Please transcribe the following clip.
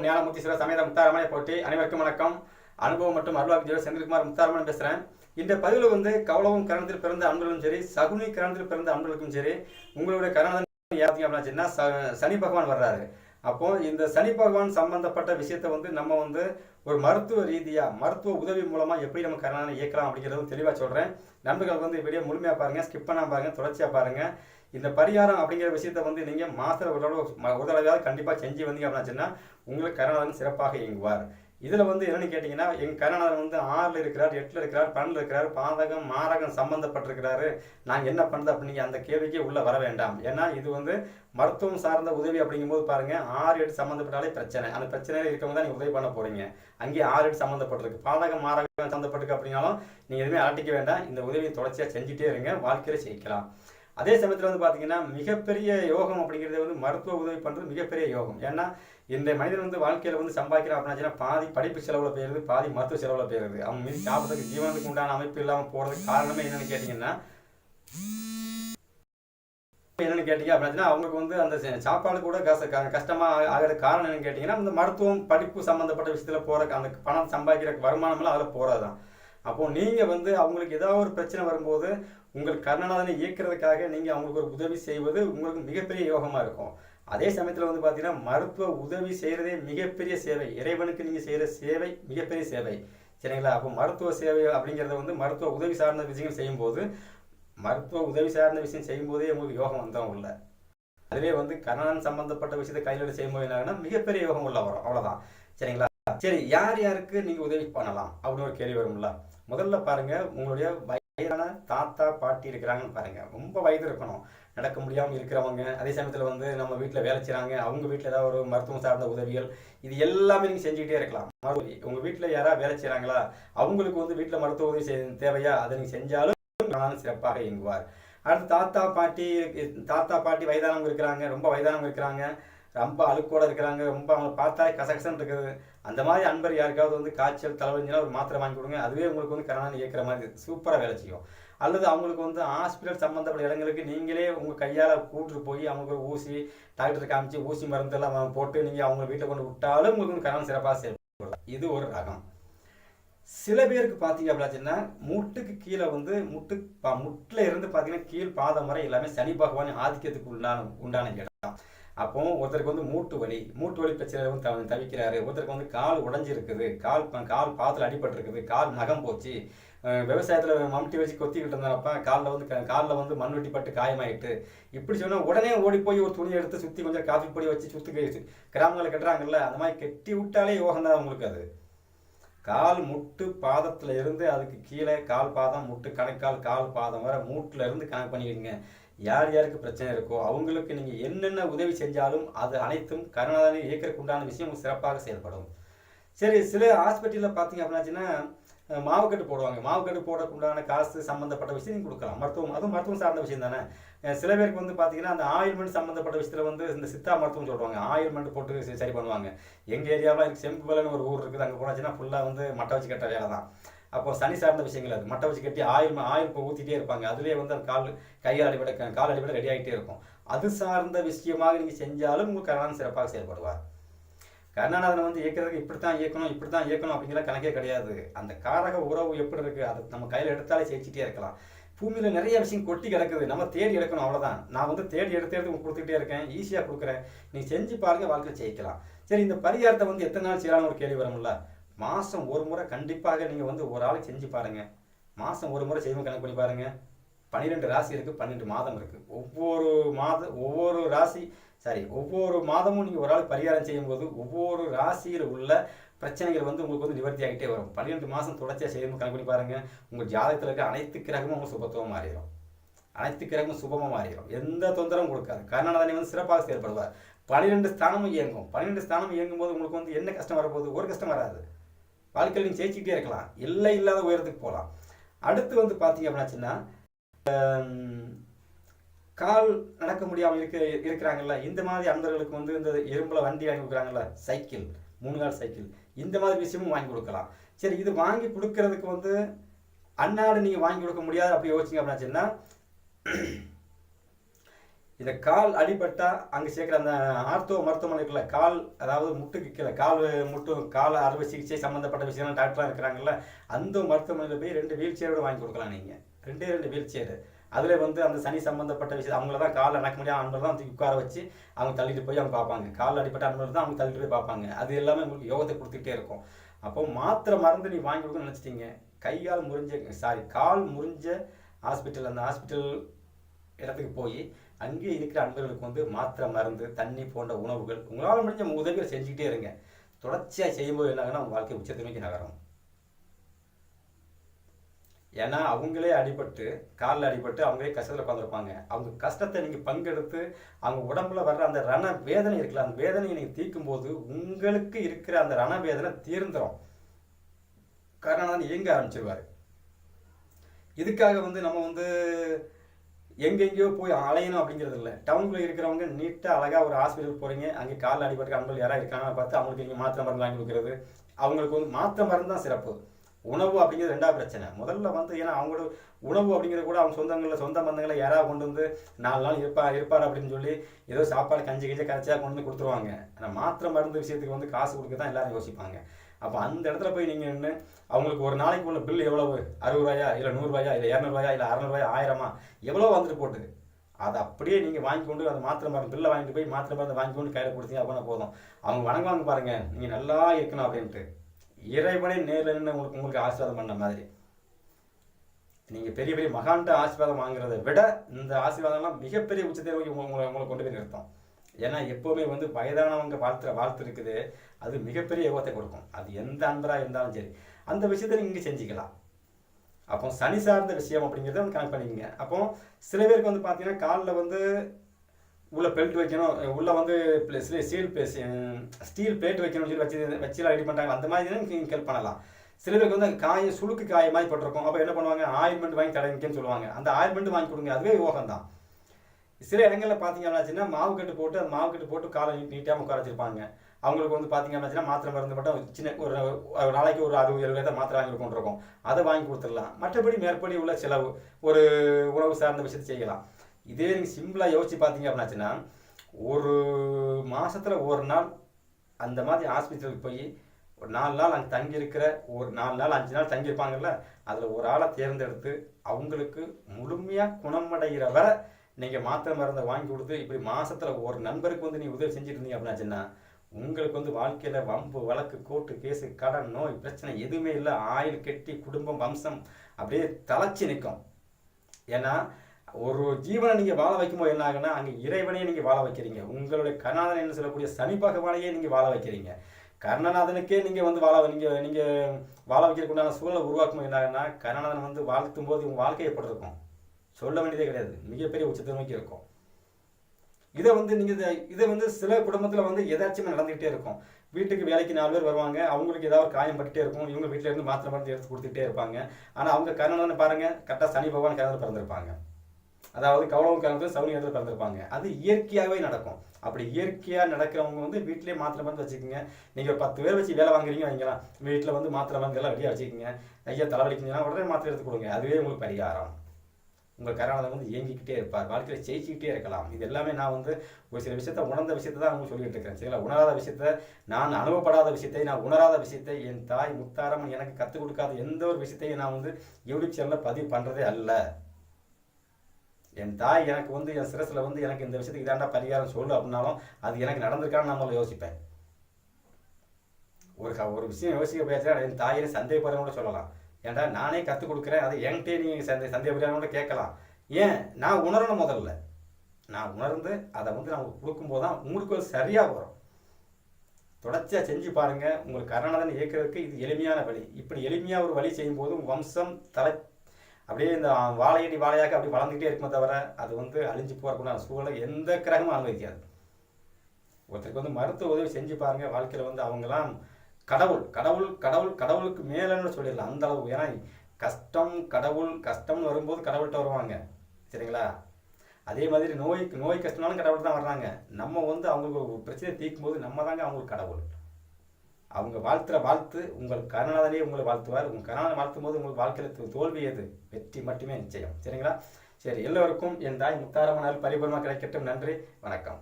ஓம் ஞானமுத்தீஸ்வர சமேத முத்தாரமனை போட்டி அனைவருக்கும் வணக்கம். அனுபவம் மற்றும் அருளாக்கு செந்தில்குமார் முத்தாரமன் பேசுகிறேன் இந்த பதிவில் வந்து கவலவும் கரணத்தில் பிறந்த அன்பர்களும் சரி சகுனி கரணத்தில் பிறந்த அன்பர்களுக்கும் சரி உங்களுடைய கரணம் யாருங்க அப்படின்னா சனி பகவான் வர்றாரு. அப்போ இந்த சனி பகவான் சம்பந்தப்பட்ட விஷயத்தை வந்து நம்ம வந்து ஒரு மருத்துவ ரீதியா மருத்துவ உதவி மூலமா எப்படி நம்ம கரணனை இயக்கலாம் அப்படிங்கிறதும் தெளிவா சொல்றேன். நண்பர்கள் வந்து வீடியோ முழுமையா பாருங்க ஸ்கிப் பண்ணாம பாருங்க தொடர்ச்சியா பாருங்க. இந்த பரிகாரம் அப்படிங்கிற விஷயத்தை வந்து நீங்க மாசத்துல ஒரு தடவை ஒரு தடவையாவது கண்டிப்பா செஞ்சு வந்தீங்க அப்படின்னா உங்களுக்கு கருணாதன் சிறப்பாக இயங்குவார். இதுல வந்து என்னன்னு கேட்டீங்கன்னா எங்க கருணாதன் வந்து ஆறுல இருக்கிறார் எட்டுல இருக்கிறார் பன்னெண்டுல இருக்கிறார் பாதகம் மாரகம் சம்பந்தப்பட்டிருக்கிறாரு. நாங்க என்ன பண்றது அப்படிங்க அந்த கேள்விக்கே உள்ள வர வேண்டாம். ஏன்னா இது வந்து மருத்துவம் சார்ந்த உதவி அப்படிங்கும்போது பாருங்க ஆறு எட்டு சம்மந்தப்பட்டாலே பிரச்சனை. அந்த பிரச்சனையில இருக்கவங்க தான் நீங்க உதவி பண்ண போறீங்க. அங்கேயே ஆறு எட்டு சம்மந்தப்பட்டிருக்கு பாதகம் மாரகம் சம்மந்தப்பட்டிருக்கு அப்படின்னாலும் நீங்க எதுவுமே அலட்டிக்க வேண்டாம். இந்த உதவியை தொடர்ச்சியா செஞ்சுட்டே இருங்க. வாழ்க்கையில ஜெயிக்கலாம். அதே சமயத்தில் வந்து பார்த்தீங்கன்னா மிகப்பெரிய யோகம் அப்படிங்கிறது வந்து மருத்துவ உதவி பண்ணுறது மிகப்பெரிய யோகம். ஏன்னா இந்த மனிதன் வந்து வாழ்க்கையில் வந்து சம்பாதிக்கிறான் அப்படின்னா பாதி படிப்பு செலவில் போயிடுது பாதி மருத்துவ செலவில் போயிடுது அவன் மீது சாப்பிட்றதுக்கு ஜீவனத்துக்கு உண்டான அமைப்பு இல்லாமல் போகிறதுக்கு காரணமே என்னென்னு கேட்டிங்கன்னா என்னென்னு கேட்டீங்க அப்படின்னா அவங்களுக்கு வந்து அந்த சாப்பாடு கூட கஷ்ட க- கஷ்டமா ஆகிற காரணம் என்னன்னு கேட்டிங்கன்னா இந்த மருத்துவம் படிப்பு சம்மந்தப்பட்ட விஷயத்தில் போகிற அந்த பணம் சம்பாதிக்கிற வருமானமெல்லாம் அதில் போகிறது தான் அப்போது நீங்கள் வந்து அவங்களுக்கு ஏதாவது ஒரு பிரச்சனை வரும்போது உங்கள் கர்ணநாதனை இயக்கிறதுக்காக நீங்கள் அவங்களுக்கு ஒரு உதவி செய்வது உங்களுக்கு மிகப்பெரிய யோகமாக இருக்கும். அதே சமயத்தில் வந்து பார்த்தீங்கன்னா மருத்துவ உதவி செய்கிறதே மிகப்பெரிய சேவை. இறைவனுக்கு நீங்கள் செய்கிற சேவை மிகப்பெரிய சேவை. சரிங்களா? அப்போ மருத்துவ சேவை அப்படிங்கிறத வந்து மருத்துவ உதவி சார்ந்த விஷயங்கள் செய்யும்போது மருத்துவ உதவி சார்ந்த விஷயம் செய்யும்போதே உங்களுக்கு யோகம் வந்தோம் உள்ள. அதுவே வந்து கர்ணன் சம்பந்தப்பட்ட விஷயத்தை கையில் செய்யும்போது என்னன்னா மிகப்பெரிய யோகம் உள்ள வரும். அவ்வளோதான் சரிங்களா? சரி யார் யாருக்கு நீங்கள் உதவி பண்ணலாம்? அப்படின்னு ஒரு கேள்வி வரும்ல. முதல்ல பாருங்க உங்களுடைய வயதான தாத்தா பாட்டி இருக்கிறாங்கன்னு பாருங்க. ரொம்ப வயது இருக்கணும். நடக்க முடியாமல் இருக்கிறவங்க அதே சமயத்தில் வந்து நம்ம வீட்டில் வேலை செய்கிறாங்க அவங்க வீட்டில் ஏதாவது ஒரு மருத்துவம் சார்ந்த உதவிகள் இது எல்லாமே நீங்கள் செஞ்சுக்கிட்டே இருக்கலாம். உங்கள் வீட்டில் யாராவது வேலை செய்கிறாங்களா அவங்களுக்கு வந்து வீட்டில் மருத்துவ உதவி செய்ய தேவையா? அதை நீங்கள் செஞ்சாலும் நானும் சிறப்பாக இயங்குவார். அடுத்து தாத்தா பாட்டி தாத்தா பாட்டி வயதானவங்க இருக்கிறாங்க ரொம்ப வயதானவங்க இருக்கிறாங்க. ரொம்ப அழுக்கோட இருக்கிறாங்க ரொம்ப அவங்களை பார்த்தாலே கசகசன் இருக்குது. அந்த மாதிரி அன்பர் யாருக்காவது வந்து காய்ச்சல் தலைவலிஞ்சுனா ஒரு மாத்திரை வாங்கி கொடுங்க. அதுவே உங்களுக்கு வந்து கரணான் இயக்கிற மாதிரி சூப்பராக வேலை செய்யும். அல்லது அவங்களுக்கு வந்து ஹாஸ்பிட்டல் சம்மந்தப்பட்ட இடங்களுக்கு நீங்களே உங்கள் கையால் கூட்டிட்டு போய் அவங்களுக்கு ஊசி டாக்டர் காமிச்சு ஊசி மருந்தெல்லாம் போட்டு நீங்கள் அவங்க வீட்டில் கொண்டு விட்டாலும் உங்களுக்கு வந்து கரணம் சிறப்பாக செயல்படும் இது ஒரு ரகம். சில பேருக்கு பார்த்தீங்க அப்படின்னா முட்டுக்கு கீழே வந்து முட்டு முட்டில் இருந்து பார்த்தீங்கன்னா கீழ் பாதம் வரை எல்லாமே சனி பகவான் ஆதிக்கத்துக்கு உண்டான உண்டான இடம். அப்போ ஒருத்தருக்கு வந்து மூட்டு வலி மூட்டு வலி பிரச்சனை வந்து தவிக்கிறாரு. ஒருத்தருக்கு வந்து கால் உடைஞ்சிருக்குது. கால் கால் பாதத்தில் அடிபட்டிருக்குது. கால் நகம் போச்சு. விவசாயத்தில் மம்டி வச்சு கொத்திக்கிட்டு இருந்தப்ப காலில் வந்து க- வந்து மண் வெட்டி பட்டு காயமாயிட்டு. இப்படி சொன்னால் உடனே ஓடி போய் ஒரு துணி எடுத்து சுற்றி கொஞ்சம் காஃபி பொடி வச்சு சுத்தி கிராமங்களை கட்டுறாங்கல்ல அந்த மாதிரி கெட்டி விட்டாலே யோகம் தான் அவங்களுக்கு அது. கால் முட்டு பாதத்துல இருந்து அதுக்கு கீழே கால் பாதம் முட்டு கணைக்கால் கால் பாதம் வர மூட்டுல இருந்து கணக்கு பண்ணிக்கிங்க யார் யாருக்கு பிரச்சனை இருக்கோ அவங்களுக்கு நீங்கள் என்னென்ன உதவி செஞ்சாலும் அது அனைத்தும் கருணாதனை இயக்கிறதுக்கு உண்டான விஷயம் சிறப்பாக செயல்படும். சரி சில ஹாஸ்பிட்டலில் பார்த்தீங்க அப்படின்னாச்சுன்னா மாவுக்கட்டு போடுவாங்க. மாவுக்கட்டு போடக்குண்டான காசு சம்மந்தப்பட்ட விஷயம் கொடுக்கலாம். மருத்துவம் அதுவும் மருத்துவம் சார்ந்த விஷயம் தானே? சில பேருக்கு வந்து பார்த்தீங்கன்னா அந்த ஆயில்மெண்ட் சம்மந்தப்பட்ட விஷயத்தில் வந்து இந்த சித்தா மருத்துவம் சொல்லுவாங்க. ஆயில்மெண்ட் போட்டு சரி- பண்ணுவாங்க. எங்கள் ஏரியாவில் இருக்குது செம்புவலன்னு ஒரு ஊர் இருக்குது. அங்கே போனாச்சுன்னா ஃபுல்லாக வந்து மட்டை வச்சு கட்ட வேலை தான். அப்போ சனி சார்ந்த விஷயங்கள் அது. மட்டை வச்சு கட்டி ஆயில் ஆயில் இப்போ ஊற்றிட்டே இருப்பாங்க. அதுலேயே வந்து அந்த கால் கையால் அடிபட கால் அடிபட ரெடி ஆகிட்டே இருக்கும். அது சார்ந்த விஷயமாக நீங்கள் செஞ்சாலும் உங்கள் கருணாநிதி சிறப்பாக செயல்படுவார். கருணாநாதன் வந்து இயக்கிறதுக்கு இப்படித்தான் இயக்கணும் இப்படி தான் இயக்கணும் அப்படிங்கிற கணக்கே கிடையாது. அந்த காரக உறவு எப்படி இருக்குது அதை நம்ம கையில் எடுத்தாலே ஜெயிச்சிட்டே இருக்கலாம். பூமியில் நிறைய விஷயம் கொட்டி கிடக்குது. நம்ம தேடி எடுக்கணும் அவ்வளோதான் நான் வந்து தேடி எடுத்து எடுத்து உங்களுக்கு கொடுத்துட்டே இருக்கேன். ஈஸியாக கொடுக்குறேன். நீங்கள் செஞ்சு பாருங்க வாழ்க்கை ஜெயிக்கலாம். சரி இந்த பரிகாரத்தை வந்து எத்தனை நாள் செய்யலாம்னு ஒரு கேள்வி வரும்ல? மாதம் ஒரு முறை கண்டிப்பாக நீங்கள் வந்து ஒரு ஆள் செஞ்சு பாருங்கள் மாதம் ஒரு முறை செய்வோம் கணக்கு பண்ணி பாருங்கள் பன்னிரெண்டு ராசி இருக்குது பன்னெண்டு மாதம் இருக்குது ஒவ்வொரு மாத ஒவ்வொரு ராசி சாரி ஒவ்வொரு மாதமும் நீங்கள் ஒரு ஆள் பரிகாரம் செய்யும்போது ஒவ்வொரு ராசியில் உள்ள பிரச்சனைகள் வந்து உங்களுக்கு வந்து நிவர்த்தி ஆகிட்டே வரும். பன்னிரெண்டு மாதம் தொடர்ச்சியாக செய்யும் கணக்கு பண்ணி பாருங்கள் உங்கள் ஜாதகத்தில் இருக்க அனைத்து கிரகமும் உங்க சுபத்துவம் மாறிடும். அனைத்து கிரகமும் சுபமாக மாறிடும். எந்த தொந்தரவும் கொடுக்காது. கருணாநாதனை வந்து சிறப்பாக செயல்படுவார். பன்னிரெண்டு ஸ்தானமும் இயங்கும். பன்னிரெண்டு ஸ்தானம் இயங்கும் போது உங்களுக்கு வந்து என்ன கஷ்டம் வரப்போகுது? ஒரு கஷ்டம் வராது. வாழ்க்கையில் நீங்கள் ஜெயிச்சுக்கிட்டே இருக்கலாம். இல்லை இல்லாத உயரத்துக்கு போகலாம் அடுத்து வந்து பார்த்தீங்க அப்படின்னாச்சுன்னா கால் நடக்க முடியாமல் இருக்க இருக்கிறாங்கல்ல இந்த மாதிரி அன்பர்களுக்கு வந்து இந்த எறும்பில் வண்டி வாங்கி கொடுக்குறாங்கல்ல சைக்கிள் மூணு கால் சைக்கிள் இந்த மாதிரி விஷயமும் வாங்கி கொடுக்கலாம். சரி இது வாங்கி கொடுக்கறதுக்கு வந்து அன்னாடு நீங்கள் வாங்கி கொடுக்க முடியாது அப்படி யோசிச்சிங்க அப்படின்னாச்சுன்னா இந்த கால் அடிபட்டா அங்கே சேர்க்குற அந்த ஆர்த்தோ மருத்துவமனை கால் அதாவது முட்டுக்கு கீழே கால் முட்டு கால் அறுவை சிகிச்சை சம்மந்தப்பட்ட விஷயம்லாம் டாக்டர்லாம் இருக்கிறாங்கல்ல அந்த மருத்துவமனையில் போய் ரெண்டு வீல் சேரோட வாங்கி கொடுக்கலாம் நீங்கள் ரெண்டே ரெண்டு வீல் சேரு அதில் வந்து அந்த சனி சம்மந்தப்பட்ட விஷயம் அவங்கள தான் காலை அணக்க முடியாத அன்பர் தான் தூக்கி உட்கார வச்சு அவங்க தள்ளிட்டு போய் அவங்க பார்ப்பாங்க. கால் அடிப்பட்ட அன்பர் தான் அவங்க தள்ளிட்டு போய் பார்ப்பாங்க. அது எல்லாமே உங்களுக்கு யோகத்தை கொடுத்துட்டே இருக்கும். அப்போ மாத்திரை மருந்து நீ வாங்கி கொடுக்கணும்னு நினச்சிட்டீங்க. கையால் முறிஞ்ச சாரி கால் முறிஞ்ச ஹாஸ்பிட்டல் அந்த ஹாஸ்பிட்டல் இடத்துக்கு போய் அங்கே இருக்கிற அன்பர்களுக்கு வந்து மாத்திரை மருந்து தண்ணி போன்ற உணவுகள் உங்களால் முடிஞ்ச உதவிகளை செஞ்சுக்கிட்டே இருங்க. தொடர்ச்சியாக செய்யும்போது என்னாகன்னா உங்கள் வாழ்க்கை உச்சத்தை நோக்கி நகரும். ஏன்னா அவங்களே அடிபட்டு காலில் அடிபட்டு அவங்களே கஷ்டத்தில் உட்காந்துருப்பாங்க அவங்க கஷ்டத்தை நீங்கள் பங்கெடுத்து அவங்க உடம்புல வர்ற அந்த ரண வேதனை இருக்குல்ல அந்த வேதனையை நீங்கள் தீர்க்கும் போது உங்களுக்கு இருக்கிற அந்த ரண வேதனை தீர்ந்துடும் கருணாநாதன் இயங்க ஆரம்பிச்சிருவார். இதுக்காக வந்து நம்ம வந்து எங்கெங்கேயோ போய் அலையணும் அப்படிங்கிறது இல்லை. டவுனுக்குள்ள இருக்கிறவங்க நீட்டாக அழகாக ஒரு ஹாஸ்பிட்டல் போகிறீங்க அங்கே காலில் அடிபட்டு அன்பல் யாராக இருக்காங்க பார்த்து அவங்களுக்கு நீங்கள் மாத்திரை மருந்து வாங்கி கொடுக்குறது. அவங்களுக்கு வந்து மாத்திரை மருந்து தான் சிறப்பு. உணவு அப்படிங்கிறது ரெண்டாவது பிரச்சனை. முதல்ல வந்து ஏன்னா அவங்களோட உணவு அப்படிங்கிறது கூட அவங்க சொந்தங்களில் சொந்த பந்தங்களை யாராவது கொண்டு வந்து நாலு நாள் இருப்பா இருப்பார் அப்படின்னு சொல்லி ஏதோ சாப்பாடு கஞ்சி கஞ்சி கரைச்சா கொண்டு வந்து கொடுத்துருவாங்க. ஆனால் மாத்திரை மருந்து விஷயத்துக்கு வந்து காசு கொடுக்க தான் எல்லாரும் யோசிப்பாங்க. அப்போ அந்த இடத்துல போய் நீங்கள் நின்று அவங்களுக்கு ஒரு நாளைக்கு உள்ள பில் எவ்வளவு? அறுபது ரூபாயா? இல்லை நூறுரூவாயா இல்லை இரநூறுவாயா இல்லை அறநூறுவாயா ஆயிரமா? எவ்வளோ வந்துட்டு போட்டு அதை அப்படியே நீங்கள் வாங்கி கொண்டு அந்த மாத்திரை மருந்து பில்லை வாங்கிட்டு போய் மாத்திரை மருந்து வாங்கி கொண்டு கையில் கொடுத்தீங்க அப்படின்னா போதும். அவங்க வணங்குவாங்க பாருங்கள் நீங்கள் நல்லா இருக்கணும் அப்படின்ட்டு. இறைவனே நேரில் நின்று உங்களுக்கு உங்களுக்கு ஆசீர்வாதம் பண்ண மாதிரி. நீங்கள் பெரிய பெரிய மகான்கிட்ட ஆசீர்வாதம் வாங்குறதை விட இந்த ஆசீர்வாதம்லாம் மிகப்பெரிய உச்சத்தை நோக்கி உங்களை உங்களை கொண்டு போய் நிறுத்தும். ஏன்னா எப்போவுமே வந்து வயதானவங்க வாழ்த்துற வாழ்த்து இருக்குது அது மிகப்பெரிய யோகத்தை கொடுக்கும். அது எந்த அன்பராக இருந்தாலும் சரி. அந்த விஷயத்தை நீங்கள் செஞ்சுக்கலாம். அப்போ சனி சார்ந்த விஷயம் அப்படிங்கிறத வந்து கனெக்ட் பண்ணிக்கங்க. அப்போ சில பேருக்கு வந்து பார்த்தீங்கன்னா காலில் வந்து உள்ள பெல்ட் வைக்கணும் உள்ள வந்து ஸ்டீல் ஸ்டீல் பிளேட் வைக்கணும்னு சொல்லி வச்சு வச்சுலாம் ரெடி பண்ணுறாங்க அந்த மாதிரி நீங்கள் ஹெல்ப் பண்ணலாம். சில பேருக்கு வந்து காய சுளுக்கு காய மாதிரி போட்டிருக்கும். அப்போ என்ன பண்ணுவாங்க? ஆயில்மெண்ட் வாங்கி தடவிக்கன்னு சொல்லுவாங்க. அந்த ஆயில்மெண்ட் வாங்கி கொடுங்க. அதுவே யோகம் தான் சில இடங்களில் பார்த்தீங்க அப்படின்னா மாவு கட்டு போட்டு அந்த மாவு கட்டு போட்டு காலை நீட் நீட்டாக உட்கார வச்சிருப்பாங்க. அவங்களுக்கு வந்து பார்த்தீங்க அப்படின்னா மாத்திரை மருந்து மட்டும் சின்ன ஒரு நாளைக்கு ஒரு அறுபது எழுபது தான் மாத்திரை வாங்கி கொண்டிருக்கோம் அதை வாங்கி கொடுத்துடலாம். மற்றபடி மேற்படி உள்ள செலவு ஒரு உணவு சார்ந்த விஷயத்தை செய்யலாம். இதே நீங்கள் சிம்பிளாக யோசிச்சு பார்த்தீங்க அப்படின்னாச்சுன்னா ஒரு மாதத்தில் ஒரு நாள் அந்த மாதிரி ஹாஸ்பிட்டலுக்கு போய் ஒரு நாலு நாள் அங்கே தங்கியிருக்கிற ஒரு நாலு நாள் அஞ்சு நாள் தங்கியிருப்பாங்கல்ல அதில் ஒரு ஆளை தேர்ந்தெடுத்து அவங்களுக்கு முழுமையாக குணமடைகிற வரை நீங்கள் மாத்திரை மருந்தை வாங்கி கொடுத்து இப்படி மாதத்தில் ஒரு நண்பருக்கு வந்து நீங்கள் உதவி செஞ்சுட்டு இருந்தீங்க அப்படின்னாச்சுன்னா உங்களுக்கு வந்து வாழ்க்கையில் வம்பு வழக்கு கோர்ட்டு கேஸு கடன் நோய் பிரச்சனை எதுவுமே இல்லை. ஆயில் கெட்டி குடும்பம் வம்சம் அப்படியே தலைச்சி நிற்கும் ஏன்னா ஒரு ஜீவனை நீங்கள் வாழ வைக்கும்போது என்ன ஆகுன்னா அங்கே இறைவனையே நீங்கள் வாழ வைக்கிறீங்க. உங்களுடைய கருணாதன் என்று சொல்லக்கூடிய சனி பகவானையே நீங்கள் வாழ வைக்கிறீங்க. கருணநாதனுக்கே நீங்கள் வந்து வாழ நீங்கள் நீங்கள் வாழ வைக்கிறதுக்குண்டான சூழலை உருவாக்கும் என்ன ஆகுன்னா கர்ணநாதன் வந்து வாழ்த்தும் போது உங்கள் வாழ்க்கை எப்படி இருக்கும் சொல்ல வேண்டியதே கிடையாது. மிகப்பெரிய உச்சத்தை நோக்கி இருக்கும். இதை வந்து நீங்கள் இதை வந்து சில குடும்பத்தில் வந்து எதாச்சுமே நடந்துகிட்டே இருக்கும். வீட்டுக்கு வேலைக்கு நாலு பேர் வருவாங்க. அவங்களுக்கு ஏதாவது ஒரு காயம் பட்டுட்டே இருக்கும். இவங்க வீட்டில இருந்து மாத்திரை மருந்து எடுத்து கொடுத்துட்டே இருப்பாங்க. ஆனால் அவங்க கருணாதன் பாருங்க கரெக்டாக சனி பகவான் கருணத்தில் பிறந்திருப்பாங்க. அதாவது கௌரவம் கலந்து சவுனி இடத்துல பிறந்திருப்பாங்க. அது இயற்கையாகவே நடக்கும். அப்படி இயற்கையாக நடக்கிறவங்க வந்து வீட்டிலேயே மாத்திரை மருந்து வச்சுக்கோங்க. நீங்கள் பத்து பேர் வச்சு வேலை வாங்குறீங்க வைங்களேன். வீட்டில் வந்து மாத்திரை மருந்து எல்லாம் ரெடியாக வச்சுக்கோங்க. ஐயா தலைவலிக்குங்கன்னா உடனே மாத்திரை எடுத்து கொடுங்க. அதுவே உங்களுக்கு பரிகாரம். உங்கள் கருணாதன் வந்து இயங்கிக்கிட்டே இருப்பார். வாழ்க்கையில் ஜெயிச்சுக்கிட்டே இருக்கலாம். இது எல்லாமே நான் வந்து ஒரு சில விஷயத்த உணர்ந்த விஷயத்தை தான் அவங்க சொல்லிட்டு இருக்கிறேன். சரிங்களா? உணராத விஷயத்த நான் அனுபவப்படாத விஷயத்தை நான் உணராத விஷயத்தை என் தாய் முத்தாரம்மன் எனக்கு கற்றுக் கொடுக்காத எந்த ஒரு விஷயத்தையும் நான் வந்து யூடியூப் சேனலில் பதிவு பண்ணுறதே அல்ல. என் தாய் எனக்கு வந்து என் சிரசில் வந்து எனக்கு இந்த விஷயத்துக்கு இதாண்டா பரிகாரம் சொல்லு அப்படின்னாலும் அது எனக்கு நடந்திருக்கான்னு நான் யோசிப்பேன். ஒரு க- ஒரு விஷயம் யோசிக்க பேசுகிறேன் என் தாயை சந்தேகப்படுறவங்கள கூட சொல்லலாம். ஏன்டா நானே கற்றுக் கொடுக்குறேன் அதை என்கிட்டே நீங்கள் சந்தே சந்தேகப்படுறவங்க கேட்கலாம். ஏன்? நான் உணரணும் முதல்ல. நான் உணர்ந்து அதை வந்து நான் உங்களுக்கு கொடுக்கும்போது தான் உங்களுக்கு ஒரு சரியாக வரும். தொடர்ச்சியாக செஞ்சு பாருங்கள் உங்களுக்கு கருணாதன் இயக்கிறதுக்கு இது எளிமையான வழி. இப்படி எளிமையாக ஒரு வழி செய்யும்போது வம்சம் தலை அப்படியே இந்த வாழையடி வாழையாக அப்படி வளர்ந்துக்கிட்டே இருக்குமே தவிர அது வந்து அழிஞ்சு போகிறக்குண்டான சூழலை எந்த கிரகமும் அனுமதிக்காது. ஒருத்தருக்கு வந்து மருத்துவ உதவி செஞ்சு பாருங்கள் வாழ்க்கையில் வந்து அவங்களாம் கடவுள் கடவுள் கடவுள் கடவுளுக்கு மேலன்னு சொல்லிடலாம். அந்த அளவுக்கு ஏன்னா கஷ்டம் கடவுள் கஷ்டம்னு வரும்போது கடவுள்கிட்ட வருவாங்க. சரிங்களா? அதே மாதிரி நோய் நோய் கஷ்டம்னாலும் கடவுள் தான் வர்றாங்க. நம்ம வந்து அவங்களுக்கு பிரச்சனை தீர்க்கும் போது நம்ம தாங்க அவங்களுக்கு கடவுள். அவங்க வாழ்த்துற வாழ்த்து உங்கள் கருணாதனே உங்களை வாழ்த்துவார். உங்கள் கருணாதனை வாழ்த்தும் போது உங்கள் வாழ்க்கையில் தோல்வி எது? வெற்றி மட்டுமே நிச்சயம். சரிங்களா? சரி எல்லோருக்கும் என் தாய் முத்தாரமனால் பரிபூர்ணமாக கிடைக்கட்டும். நன்றி. வணக்கம்.